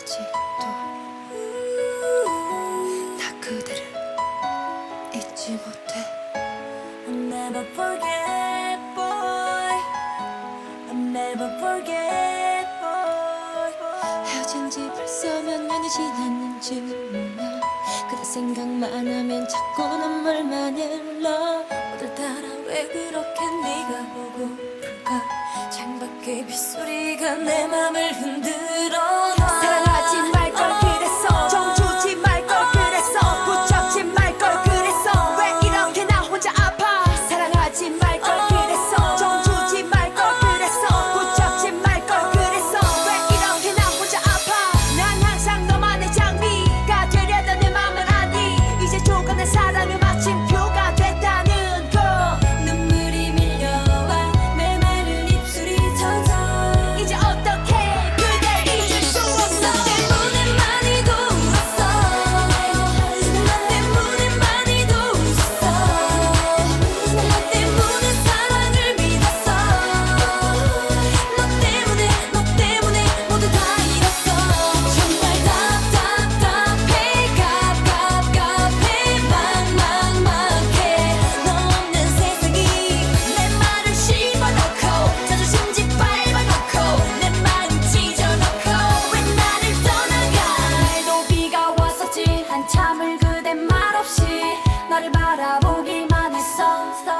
있지도 나 그대를 잊지 못해. I'll never forget boy. I'll never forget boy, 헤어진 지 벌써 몇 년이 지났는지 몰라. 그대 생각만 하면 자꾸 눈물만 흘러. 오늘따라 왜 그렇게 네가 보고 불까? 창밖의 빗소리가 내 맘을 흔들어? 나를 바라보기만 했어.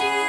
you.